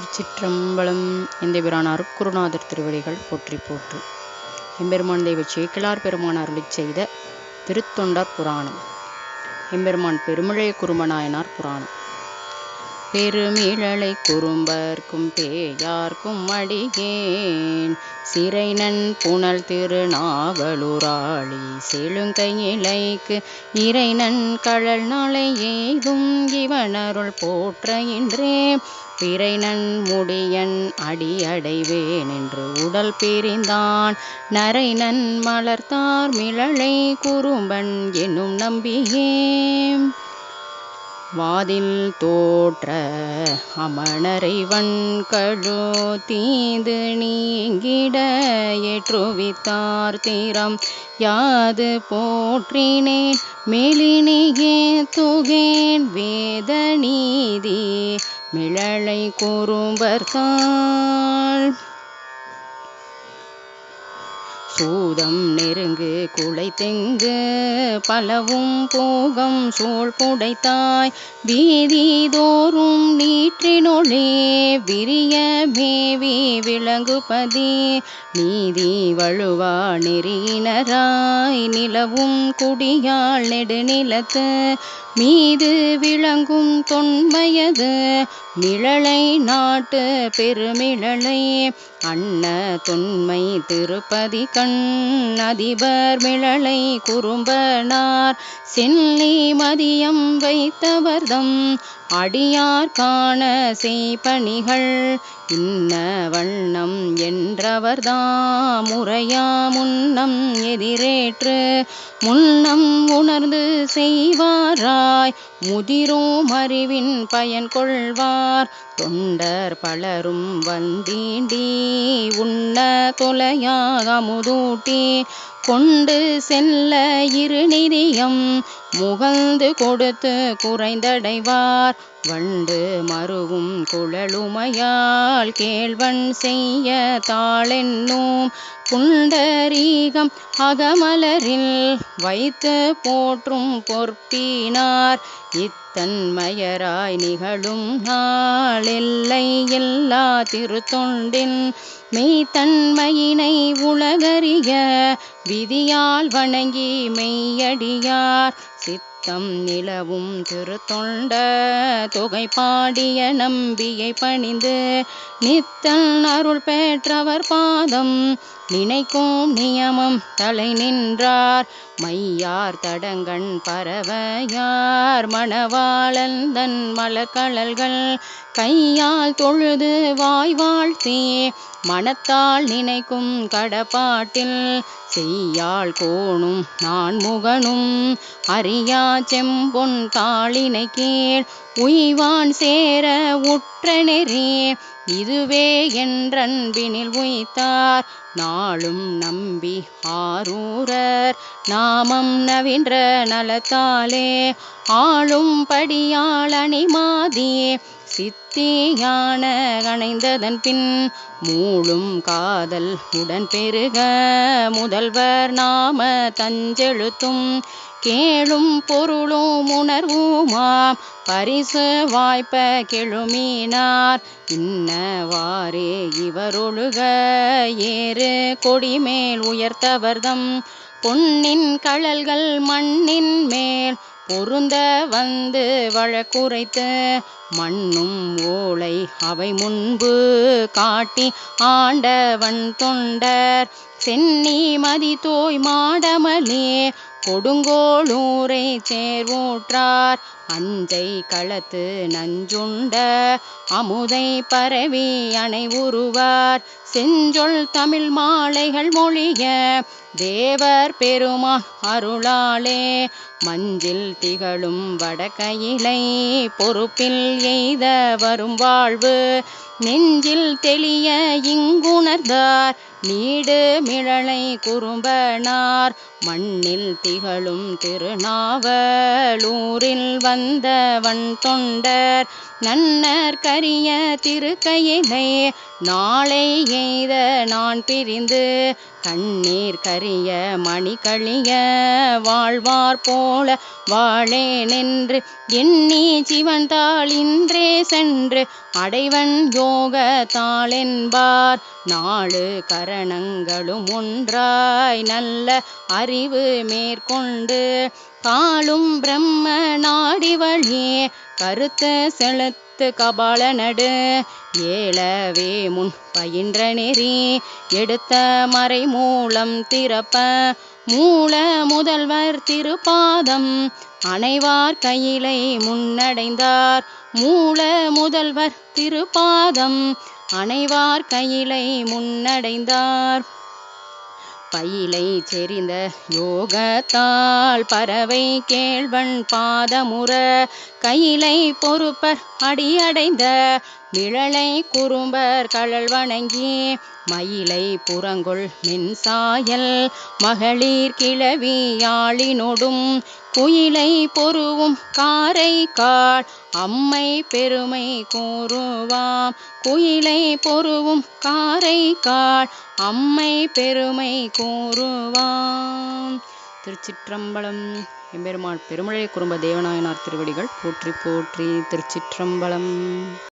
திருச்சிற்றம்பலம் எந்தபிரான் அருக்குருநாதர் திருவடிகள் போற்றி போற்று. எம்பெருமான் தெய்வ சேக்கிழார் பெருமான் அருளி செய்த திருத்தொண்டர் புராணம். எம்பெருமான் பெருமிழை குருமநாயனார் புராணம். பெருமிழலை குறும்பர்க்கும் பேயார்க்கும் அடிகேன் சிறைநன் புனல் திருநாவலுராளி செழுங்கையிலைக்கு இறைநன் கழல் நாளை ஏதும் இவனருள் போற்ற இன்றே. பிறைநன் முடியன் அடியடைவேன் என்று உடல் பிரிந்தான். நரைநன் மலர்த்தார் மிழலை குறும்பன் என்னும் நம்பியே வாதில் தோற்ற அமணரை வன்கழு தீந்து நீங்கிட ஏற்றுவித்தார் தீரம். யாது போற்றினேன் மெலினியே துகேன் வேத நீதி மிழலை கூறும்பர்தான் சூதம் நெருங்கு குலை தெங்கு பலவும் போகம் சூழ் புடைத்தாய். வீதி தோறும் நீற்றினொளே விரிய மேவி விளங்குபதி நீதி வழுவா நெறியினராய் நிலவும் குடியாள் நெடுநிலத்து. மீது விளங்கும் தொன்மையது நிழலை நாட்டு பெருமிழலை அன்ன தொன்மை திருப்பதி கண் அதிபர் மிழலை குறும்பனார் செல்லி மதியம் வைத்தவர்தம் அடியார் காண செய்பணிகள் இன்ன வண்ணம் என்றவர்தாம் முறையா முன்னம் எதிரேற்று முன்னம் உணர்ந்து செய்வாராய் முதிரும் அறிவின் பயன் கொள்வார் தொண்டர் பலரும் வந்தீண்டி உண்ண தொலையாக முதூட்டி கொண்டு செல்ல இருநிதியம் முகந்து கொடுத்து குறைந்தடைவார். வண்டு மருவும் குழலுமையால் கேள்வன் செய்ய தாளென்னும். புண்டரீகம் அகமலரில் வைத்து போற்றும் பொற்பினார். தன்மயராய் நிகழும் நாள் எல்லா திருத்தொண்டின் மெய்த்தன்மையினை உலகறிய விதியால் வணங்கி மெய்யடியார் தம் நிலவும் திருத்தொண்ட தொகை பாடிய நம்பியை பணிந்து நித்தன் அருள் பெற்றவர் பாதம். நினைக்கும் நியமம் தலை நின்றார். மையார் தடங்கண் பறவையார். மணவாளன் தன் மலர்களல்கள் கையால் தொழுது வாய் வாழ்த்தே மனத்தால் நினைக்கும் கடப்பாட்டில் செய்யாள் கோணும் நான் முகனும் அறியா செம்பொன் தாளினை கீழ் உய்வான் சேர உற்ற நெறி. இதுவே என்றன்பினில் உய்த்தார் நாளும் நம்பி ஆரூரர். நாமம் நவின்ற நலத்தாலே ஆளும் படியாள் அணிமாதி சித்தியான கணைந்ததன் பின் மூளும் காதல் உடன் பெருக முதல்வர் நாம தஞ்செழுத்தும் கேளும் பொருளும் உணர்வுமாம் பரிசு வாய்ப்ப கெழுமினார் இன்னவாறே இவரொழுக. ஏறு கொடிமேல் உயர்த்தவர்தம் பொன்னின் கழல்கள் மண்ணின் மேல் பொருந்த வந்து வழக்குரைத்து மண்ணும் ஓலை அவை முன்பு காட்டி ஆண்டவன் தொண்டர். சென்னி மதி தோய் மாடமலே கொடுங்கோளூரை சேர்வூற்றார். அஞ்சை களத்து நஞ்சுண்ட அமுதை பரவி அணை உருவார். செஞ்சொல் தமிழ் மாலைகள் மொழிய தேவர் பெருமா அருளாலே. மஞ்சில் திகழும் வடகையிலை பொறுப்பில் எய்த வரும் வாழ்வு. நெஞ்சில் தெளிய இங்குணர்ந்தார். நீடு மிழலை குறும்பனார் மண்ணில் திகழும் திருநாவலூரில் வந்தவன் தொண்டர் நன்னர் கரிய திருக்கையினை நாளை எய்த நான் பிரிந்து கண்ணீர் கரிய மணி கழிய வாழ்வார் போல வாழே நின்று எண்ணி சிவன்தாள் இன்றே சென்று அடைவன் யோக தாளென்பார். நாலு கரணங்களும் ஒன்றாய் நல்ல அறிவு மேற்கொண்டு காலும் பிரம்ம நாடி வழியே கருத்து செலுத்து கபால நடு ஏழவே முன் பயின்ற நெறி எடுத்த மறை மூலம் திறப்ப மூல முதல்வர் திருப்பாதம் அனைவார் கையிலை முன்னடைந்தார் மூல முதல்வர் திருப்பாதம் அனைவார் கையிலை முன்னடைந்தார். பயிலை செறிந்த யோகத்தால் பறவை கேழ்வன் பாதமுற கையிலை பொறுப்பர் அடியடைந்த விழலை குறும்பர் கழல் வணங்கி மயிலை புறங்கொள் மின்சாயல் மகளிர் கிளவியாளினொடும் குயிலை பொருவும் காரை கால் அம்மை பெருமை கூறுவாம். குயிலை பொருவும் காரை கால் அம்மை பெருமை கூறுவாம். திருச்சிற்றம்பலம் எம்பெருமாள் பெருமழை குறும்ப தேவநாயனார் திருவடிகள் போற்றி போற்றி திருச்சிற்றம்பலம்.